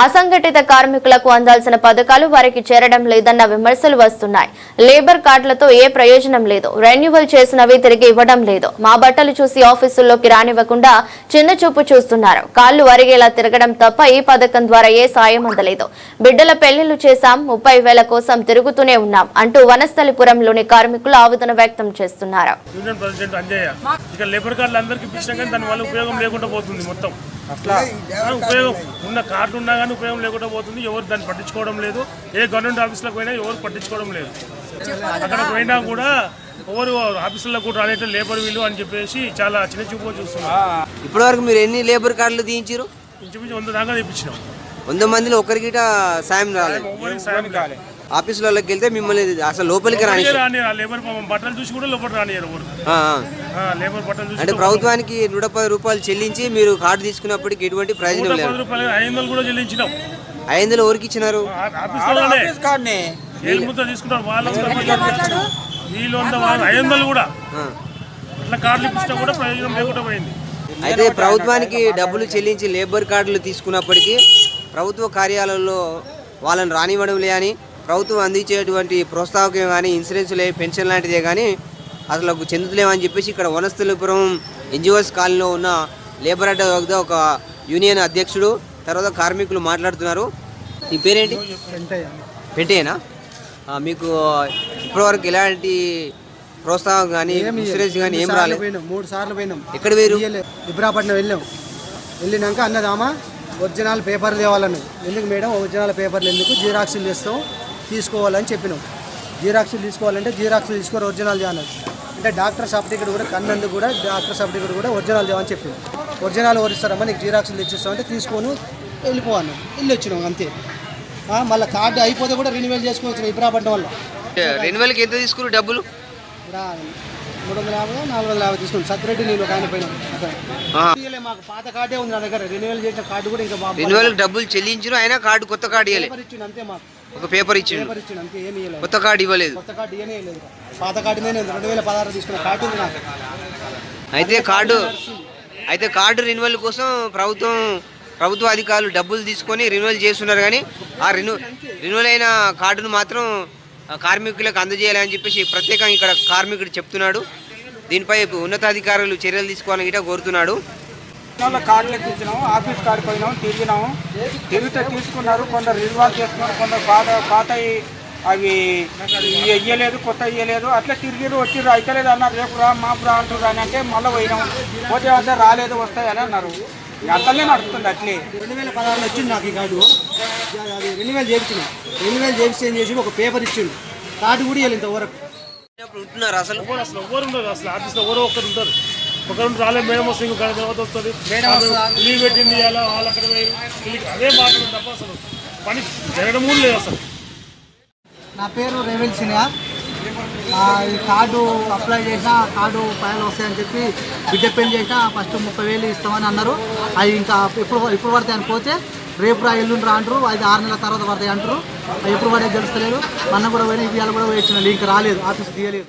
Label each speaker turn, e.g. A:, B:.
A: అసంఘటిత కార్మికులకు అందాల్సిన పథకాలు వారికి చేరడం లేదన్న విమర్శలు వస్తున్నాయి. లేబర్ కార్డులతో ఏ ప్రయోజనం లేదు. రెన్యువల్ చేసినవి తిరిగి ఇవ్వడం లేదు. మా బట్టలు చూసి ఆఫీసుల్లోకి రానివ్వకుండా చిన్న చూపు చూస్తున్నారు. కాళ్ళు వరిగేలా తిరగడం తప్ప ఈ పథకం ద్వారా ఏ సాయం అందలేదు. బిడ్డల పెళ్ళిళ్ళు చేశాం. ముప్పై వేల కోసం తిరుగుతూనే ఉన్నాం అంటూ వనస్థలిపురంలోని కార్మికులు ఆవేదన వ్యక్తం చేస్తున్నారు.
B: లేబర్ కార్డులు అందరికీ ఉపయోగం లేకుండా పోతుంది మొత్తం.
C: అట్లా.
B: ఉపయోగం ఉన్న కార్డు ఉన్నా కానీ ఉపయోగం లేకుండా పోతుంది. ఎవరు దాన్ని పట్టించుకోవడం లేదు. ఏ గవర్నమెంట్ ఆఫీసులకు పోయినా ఎవరు పట్టించుకోవడం లేదు. అక్కడ పోయినా కూడా ఎవరు ఆఫీసులకు కూడా రానేట లేబర్ వీళ్ళు అని చెప్పేసి చాలా చిన్న చూపు చూస్తున్నారు.
C: ఇప్పటివరకు మీరు ఎన్ని లేబర్ కార్డులు తీయించారు
B: ఇంచుమించు వంద దాకా తెప్పించినాం
C: వంద మందిలో ఒకరికి సాయం రాలేదు.
B: ఎవరికి సాయం కాలే
C: ఆఫీసులలోకి వెళ్తే మిమ్మల్ని అసలు లోపలికి రాని
B: లేబర్ బట్టలు చూసి కూడా లోపల రానియరు ఎవరు?
C: ఆ,
B: ఆ, లేబర్ బట్టలు చూసి
C: అంటే ప్రభుత్వానికి నూట పది రూపాయలు చెల్లించి మీరు కార్డు తీసుకున్నప్పటికి ఎటువంటి ప్రయోజనం లేదు.
B: ఐదు వందలు కూడా చెల్లించినాం.
C: ఐదు వందలు ఎవరికి ఇచ్చినారు?
B: వాళ్ళు. వీళ్ళు వంద వాళ్ళు ఐదు వందలు కూడా. అట్లా కార్డులు ఇప్పించినా కూడా ప్రయోజనం లేకుండా పోయింది.
C: అయితే ప్రభుత్వానికి డబ్బులు చెల్లించి లేబర్ కార్డులు తీసుకున్నప్పటికీ ప్రభుత్వ కార్యాలయంలో వాళ్ళని రానివ్వడం లే అని ప్రభుత్వం అందించేటువంటి ప్రోత్సాహకం కానీ ఇన్సూరెన్స్ లే పెన్షన్ లాంటిదే కానీ అసలు చెందుతలేమని చెప్పేసి ఇక్కడ వనస్థలిపురం ఎన్జిఓస్ కాలనీలో ఉన్న లేబర్ అడ్డ ఒక యూనియన్ అధ్యక్షుడు తర్వాత కార్మికులు మాట్లాడుతున్నారు. నీ పేరేంటి? ఆ, మీకు ఇప్పటివరకు ఎలాంటి ప్రోత్సాహం కానీ ఇన్సూరెన్స్ కానీ ఏం రాలేదు.
D: మూడు సార్లు పోయినాం.
C: ఎక్కడ వేరు.
D: ఇబ్రాపట్నం వెళ్ళాం. వెళ్ళినాక అన్నదామా ఒరిజినల్ పేపర్ తేవాలని. ఎందుకు మేడం? ఒరిజినల్ పేపర్లు ఎందుకు? జీరాక్సులు తెస్తాం తీసుకోవాలని చెప్పినాం. జీరాక్సులు తీసుకోవాలంటే జీరాక్సులు తీసుకొని ఒరిజినల్ చేయాలి. అంటే డాక్టర్ సర్టిఫికేట్ కూడా కన్నందుకు కూడా డాక్టర్ సర్టిఫికేట్ కూడా ఒరిజినల్ చేయమని చెప్పింది ఒరిజినల్ ఎవరిస్తారమ్మా నీకు జీరాక్సులు తెచ్చిస్తామంటే తీసుకొని వెళ్ళిపోవాలి. వెళ్ళి వచ్చినాం అంతే. మళ్ళీ కార్డు అయిపోతే కూడా రెన్యువల్ చేసుకోవచ్చు ఇబ్రాపట్నం వల్ల.
C: రెన్యువల్కి ఎంత తీసుకురు డబ్బులు?
D: మూడు వందల యాభై నాలుగు వందల యాభై తీసుకుని సత్యరెడ్డి నేను ఒక ఆయన. ఇయ్యలే, మాకు పాత కార్డే ఉంది నా దగ్గర. రెన్యువల్ చేసిన కార్డు కూడా ఇంకా బాబు
C: రెన్యువల్కి డబ్బులు చెల్లించరు అయినా కార్డు కొత్త కార్డు
D: ఇచ్చిండు అంతే మాకు.
C: ఒక పేపర్ ఇచ్చిండు.
D: పేపర్ ఇచ్చిండు అంతే ఏమి ఇవ్వలేదు
C: కొత్త కార్డు ఇవ్వలేదు.
D: కొత్త కార్డు ఇవ్వనే లేదు పాత కార్డు నేను రెండు వేల పదహారు తీసుకున్న కార్డు ఉంది నాకు.
C: అయితే కార్డు అయితే కార్డు రెన్యువల్ కోసం ప్రభుత్వం ప్రభుత్వ అధికారులు డబ్బులు తీసుకొని రెన్యువల్ చేస్తున్నారు కానీ ఆ రెన్యూ రెన్యువల్ అయిన కార్డును మాత్రం కార్మికులకు అందజేయాలని చెప్పేసి ప్రత్యేకంగా ఇక్కడ కార్మికుడు చెప్తున్నాడు. దీనిపై ఉన్నతాధికారులు చర్యలు తీసుకోవాలని గిట్ట కోరుతున్నాడు.
E: వాళ్ళ కార్డులకు ఇచ్చినాము ఆఫీస్ కార్డు పోయినాము తిరిగినాము. తిరిగితే తీసుకున్నారు కొందరు రిజర్వాల్ చేసుకున్నారు కొందరు పాత పాత అవి ఇయ్యలేదు కొత్త ఇయ్యలేదు అట్లా తిరిగిరు వచ్చి అయితలేదు అన్నారు రేపు రా మాపు రా అంటారు అని అంటే మళ్ళీ పోయినాము. పోతే అంటే రాలేదు వస్తాయని అన్నారు. ఇక అట్లనే నడుస్తుంది అట్లే.
D: రెండు వేల పదహారులో వచ్చింది నాకు ఈ కార్డు. అది రెన్యువల్ చేయించిన. రెన్యువల్ చేయించి ఏం చేసి ఒక పేపర్ ఇచ్చిండు. కార్డు కూడా ఇవ్వలేదు ఇంతవరకు.
C: ఉంటున్నారు అసలు.
B: ఎవరు అసలు ఎవరు ఉండదు అసలు ఆఫీస్లో ఎవరో ఒక్కరు ఉంటారు. ఒకరు రాలేదు మేడం వస్తుంది ఇంకో గంట తర్వాత వస్తుంది. లీవ్ పెట్టింది అలా వాళ్ళు అక్కడ అదే మాటలు తప్ప అసలు పని జరగడం కూడా లేదు అసలు.
D: నా పేరు రేవెల్ సినియా ఈ కార్డు అప్లై చేసినా కార్డు ఫైల్ వస్తాయని చెప్పి బిడ్డ పెళ్ళి చేసినా ఫస్ట్ ముప్పై వేలు ఇస్తామని అన్నారు. అవి ఇంకా ఎప్పుడు ఎప్పుడు పడతాయి అని పోతే రేపు రా ఎల్లుండి రా అంటారు. అది ఆరు నెలల తర్వాత పడతాయి అంటారు. ఎప్పుడు పడే తెలుస్తలేదు. మొన్న కూడా పోయినా ఇవాళ కూడా పోయి ఇంకా రాలేదు ఆఫీస్ తీయలేదు.